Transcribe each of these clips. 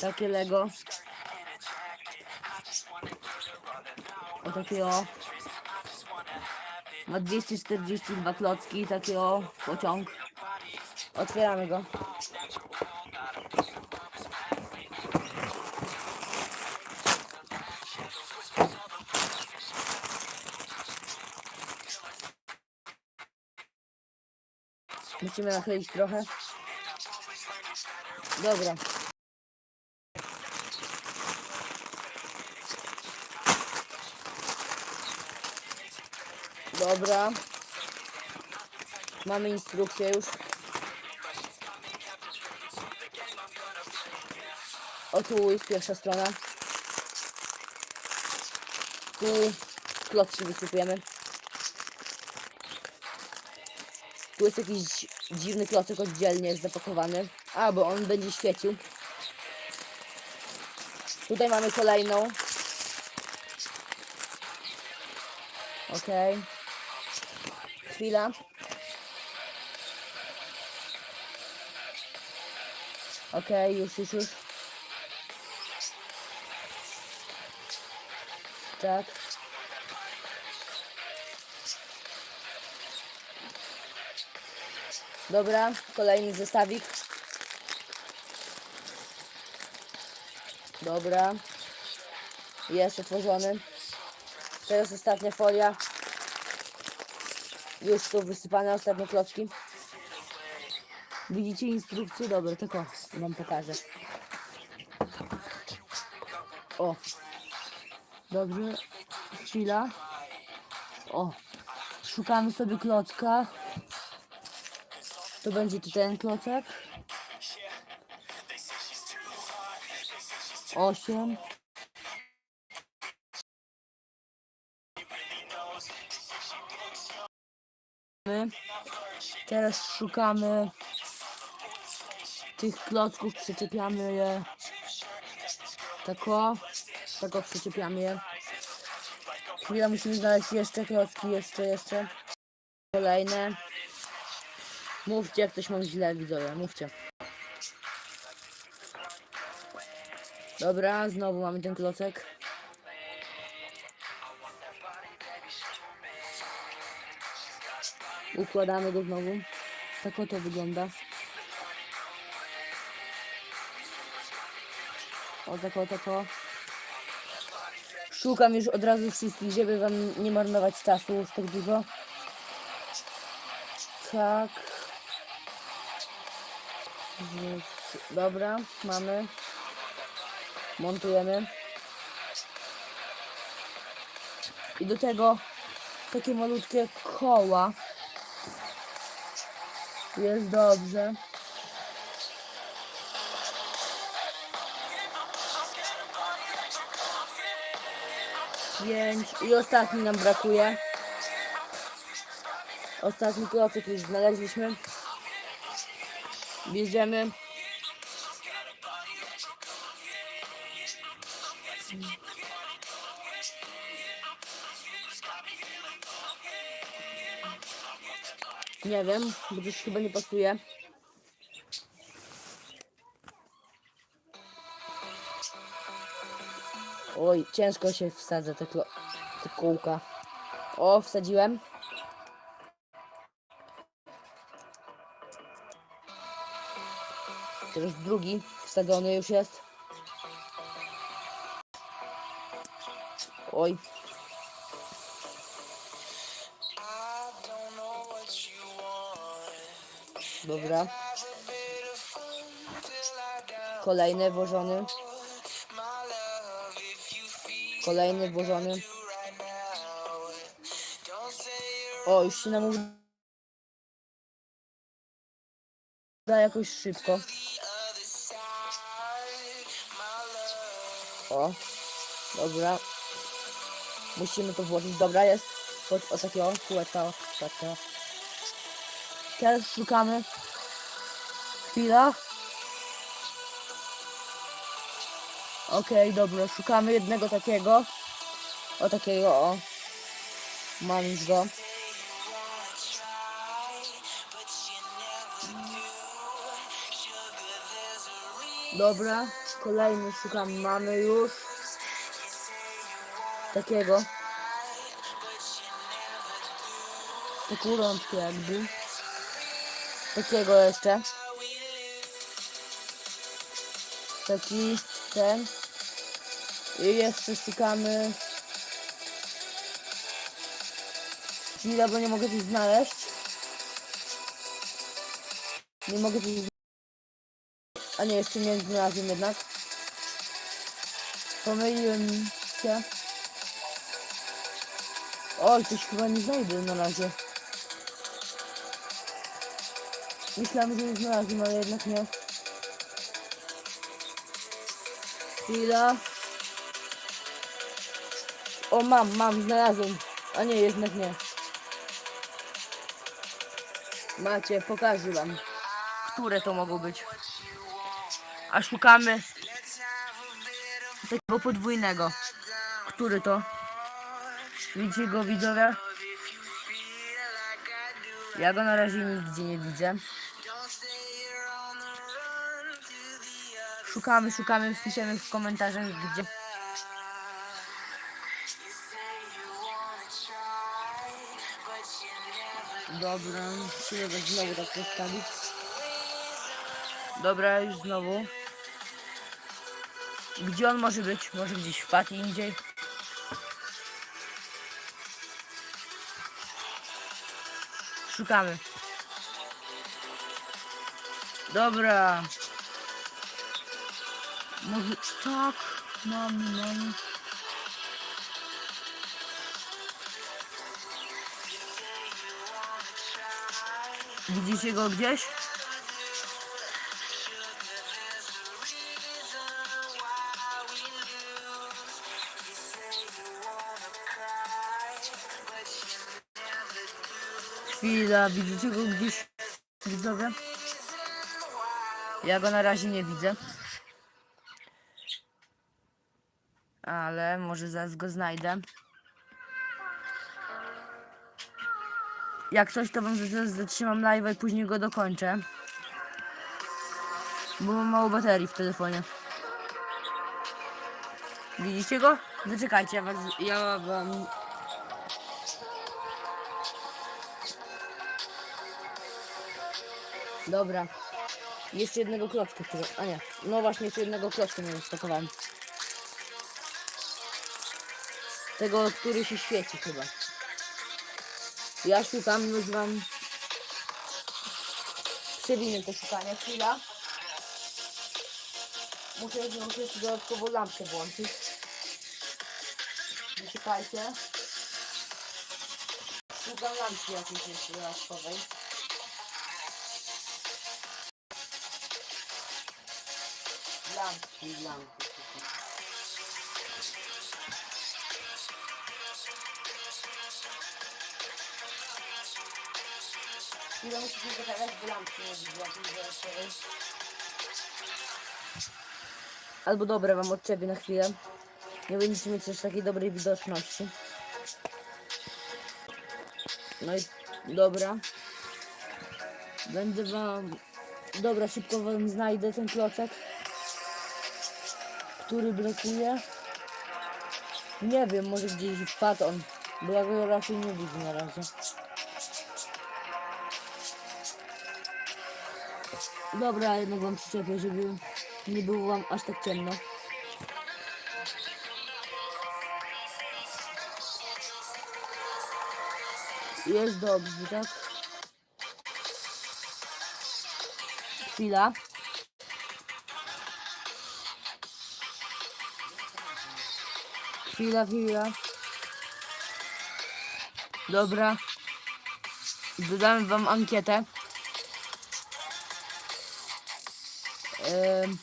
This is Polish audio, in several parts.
Takie Lego. O takie o. Ma 242 klocki, taki o pociąg. Otwieramy go. Musimy nachylić trochę. Dobra. Dobra. Mamy instrukcję już. O tu jest pierwsza strona. Tu klocki wysypujemy. Tu jest jakiś dziwny klocek oddzielnie zapakowany. A, bo on będzie świecił. Tutaj mamy kolejną. Okej. Chwila. Okej, już, już, już. Tak. Dobra, kolejny zestawik. Dobra. Jest otworzony. Teraz ostatnia folia. Już tu wysypane ostatnie klocki. Widzicie instrukcję? Dobra, tylko wam pokażę. O. Dobrze. Chwila. O. Szukamy sobie klocka. To będzie tu ten klocek. Osiem. Teraz szukamy tych klocków, przyczepiamy je. Tak o, tak o, przyczepiamy je. Chwila, musimy znaleźć jeszcze klocki, jeszcze, jeszcze. Kolejne. Mówcie, jak ktoś ma źle, widzowie, mówcie. Dobra, znowu mamy ten klocek. Układamy go znowu. Tak oto wygląda. O, tak o, tak o. Szukam już od razu wszystkich, żeby wam nie marnować czasu już tak dużo. Tak. Dobra, mamy. Montujemy. I do tego takie malutkie koła. Jest dobrze. Pięć. I ostatni nam brakuje. Ostatni klocek już znaleźliśmy. Bierzemy. Nie wiem, bo coś chyba nie pasuje. Oj, ciężko się wsadza te, te kółka. O, wsadziłem. Teraz drugi wsadzony już jest. Oj, dobra. Kolejny włożony. Kolejny włożony. O, już się nam uda jakoś szybko. O, dobra. Musimy to włożyć. Dobra, jest. Chodź, o takiego kółeczka. Patrzę. Teraz szukamy. Chwila. Okej, dobra, szukamy jednego takiego. O takiego, o. Mam już go. Dobra, kolejny szukamy. Mamy już takiego. Taką rączkę jakby. Takiego jeszcze. Taki, ten. I jeszcze szukamy. Chwila, bo nie mogę coś znaleźć. Nie mogę coś a nie, jeszcze nie znalazłem jednak. Pomyliłem się. Oj, coś chyba nie znajdę na razie. Myślałem, że nie znalazłem, ale jednak nie. Chwila. O, mam, mam, znalazłem. A nie, jednak nie. Macie, pokażę wam, które to mogą być. A szukamy takiego podwójnego. Który to? Widzicie go widzowie? Ja go na razie nigdzie nie widzę. Szukamy, szukamy, wpiszemy w komentarzach gdzie. Dobra, musimy go znowu tak postawić. Dobra, już znowu. Gdzie on może być? Może gdzieś wpadł indziej? Szukamy. Dobra. Może tak. Mamy, mamy. Widzicie go gdzieś? Chwila, widzicie go gdzieś? Widzowie? Ja go na razie nie widzę. Ale może zaraz go znajdę. Jak coś, to wam zatrzymam live i później go dokończę. Bo mam mało baterii w telefonie. Widzicie go? Zaczekajcie, ja, was, ja wam... Dobra. Jeszcze jednego klocka, który... A nie. No właśnie, jeszcze jednego klocka nie rozpakowałem. Tego, który się świeci chyba. Ja szukam, już wam przewinę to szukanie. Chwila. Muszę, muszę jeszcze dodatkowo lampkę włączyć. Czekajcie. Szukam lampki jakiejś jeszcze dodatkowej. Lampki, lampki. się pokazać, bo lampki nie. Albo dobra, wam odczepię na chwilę. Nie będziecie mieć też takiej dobrej widoczności. No i dobra. Będę wam... Dobra, szybko wam znajdę ten klocek. Który brakuje. Nie wiem, może gdzieś wpadł on. Bo ja go raczej nie widzę na razie. Dobra, jednak wam przyczepię, żeby nie było wam aż tak ciemno. Jest dobrze, tak? Chwila. Chwila, chwila. Dobra. Dodamy wam ankietę. Em.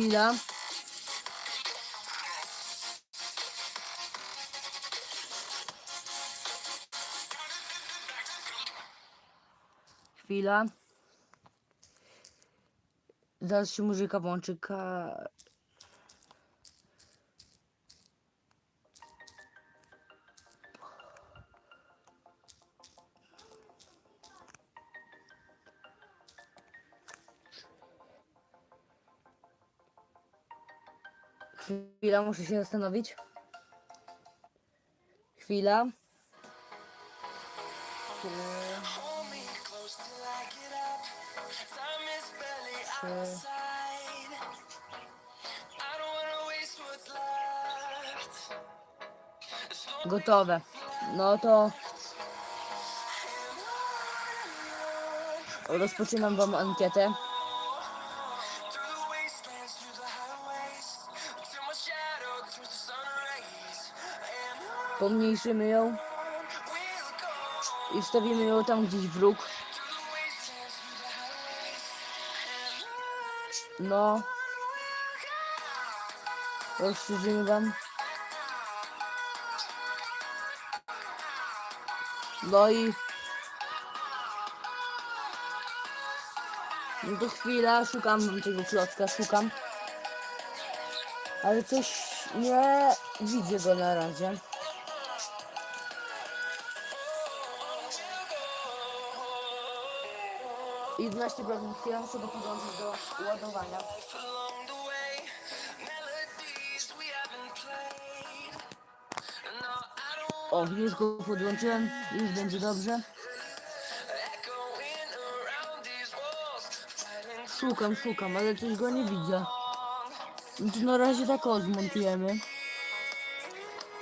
Chwila. Chwila. Zaraz się muzyka włączy. Waste what's left. The storm Gotowe. No to rozpoczynam wam ankietę. Pomniejszymy ją i wstawimy ją tam gdzieś w róg. No. Rozszerzymy wam. No i... No to chwila, szukam tego klocka, szukam. Ale coś nie widzę go na razie. 11 godzin chwilę muszę doprowadzić do ładowania. O, już go podłączyłem, już będzie dobrze. Szukam, szukam, ale coś go nie widzę. No to na razie tak odmontujemy.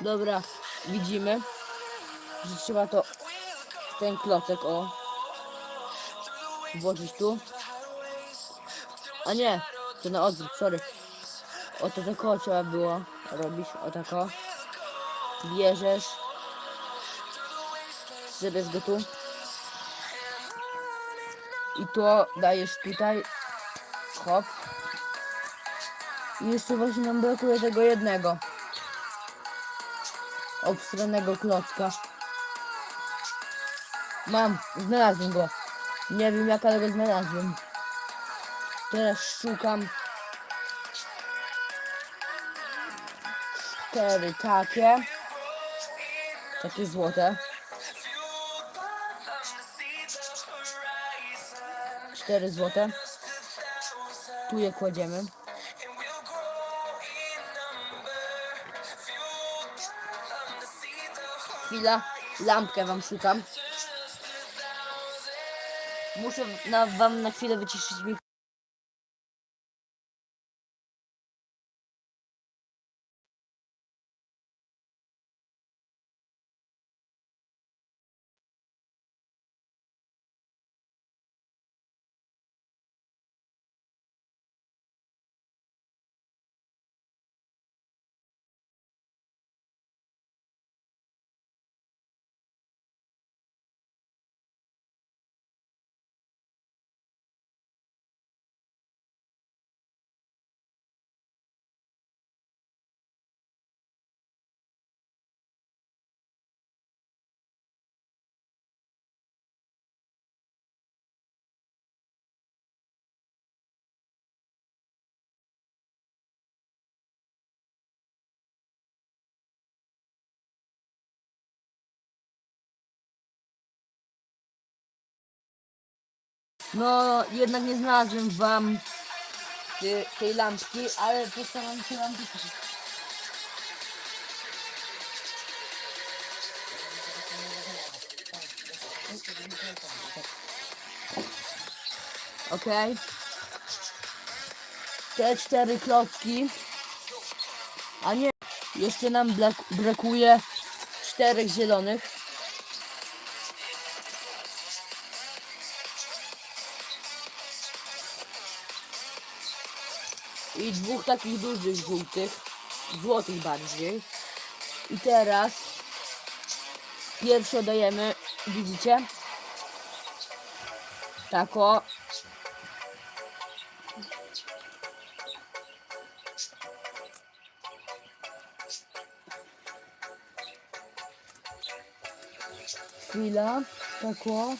Dobra, widzimy, że trzeba to ten klocek, o, włożyć tu. A nie, to na odwrót, sorry. O to trzeba było robić, o tako. Bierzesz, zabierz go tu. I to dajesz tutaj. Hop. I jeszcze właśnie nam brakuje tego jednego. Obstranego klocka. Mam, znalazłem go. Nie wiem jak, ale go znalazłem. Teraz szukam. Cztery takie. Takie złote. Cztery złote. Tu je kładziemy. Chwila, lampkę wam szukam. Muszę na, wam na chwilę wyciszyć mi. No, jednak nie znalazłem wam tej, tej lampki, ale postaram się wam wyciszyć. Okej. Te cztery klocki. A nie, jeszcze nam brak- brakuje czterech zielonych. i dwóch takich dużych żółtych, złotych bardziej. I teraz pierwsze dajemy, widzicie? Tako. Chwila, tako.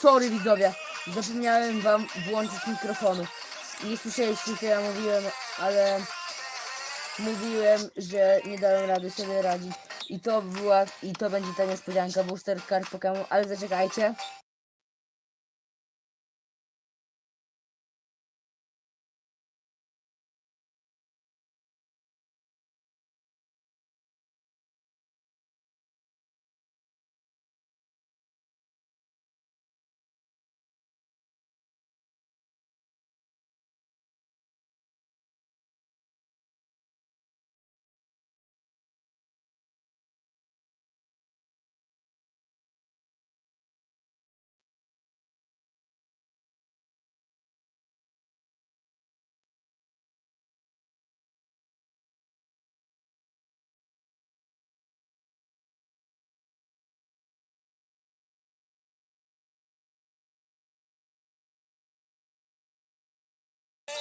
Sorry widzowie, zapomniałem wam włączyć mikrofonu. Nie słyszeliście co ja mówiłem, ale mówiłem, że nie dałem rady sobie radzić. I to była, i to będzie ta niespodzianka booster card Pokémon, ale zaczekajcie.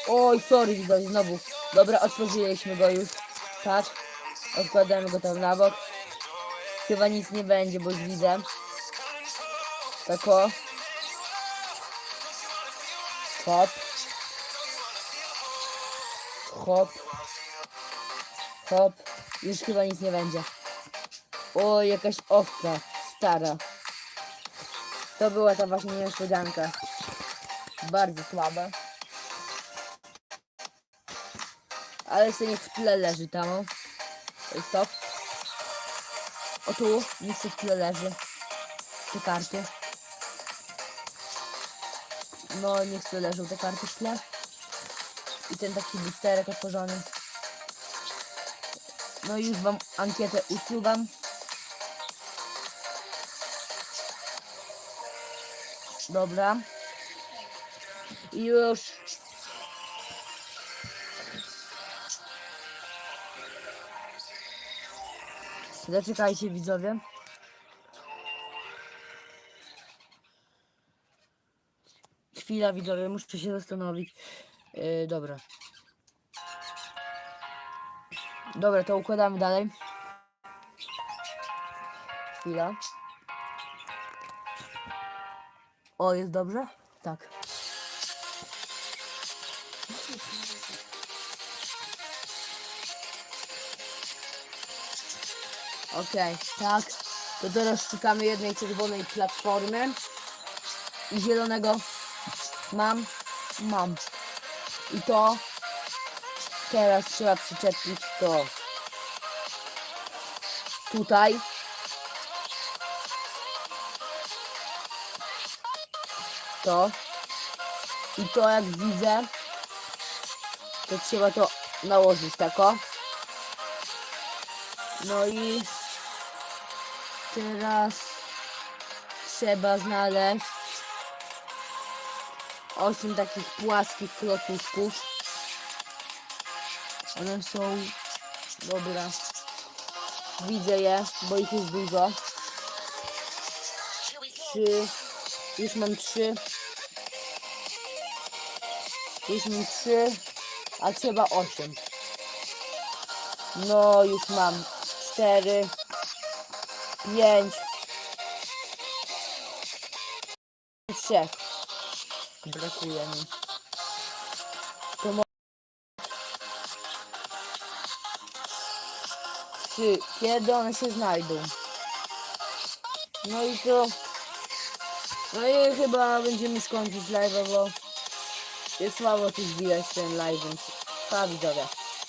Oj, sorry widzowie, znowu. Dobra, otworzyliśmy go już. Tak. Odkładamy go tam na bok. Chyba nic nie będzie, bo już widzę. Tak o. Hop. Hop. Hop. Już chyba nic nie będzie. O, jakaś owca. Stara. To była ta właśnie niespodzianka. Bardzo słabe. Ale sobie niech w tle leży tam. Oj, Stop. O tu, niech sobie w tle leży. Te karty. No, niech sobie leżą te karty w tle. i ten taki boosterek otworzony. No już wam ankietę usuwam. Dobra. Już. Zaczekajcie widzowie. Chwila widzowie, muszę się zastanowić. Yy, dobra. Dobra, to układamy dalej. Chwila. O, jest dobrze? Tak. Okej, tak. To teraz szukamy jednej czerwonej platformy. I zielonego mam, mam. I to teraz trzeba przyczepić to tutaj. To. I to jak widzę, to trzeba to nałożyć tako. No i teraz trzeba znaleźć osiem takich płaskich klocuszków. One są dobra. Widzę je, bo ich jest dużo. Trzy. Już mam trzy. Już mam trzy, a trzeba osiem. No, już mam cztery, pięć, trzech. Brakuje mi. To mo- Trzy. Kiedy one się znajdą? No i to... No i chyba będziemy skończyć live, bo jest słabo coś widać ten live, więc pa widzowie.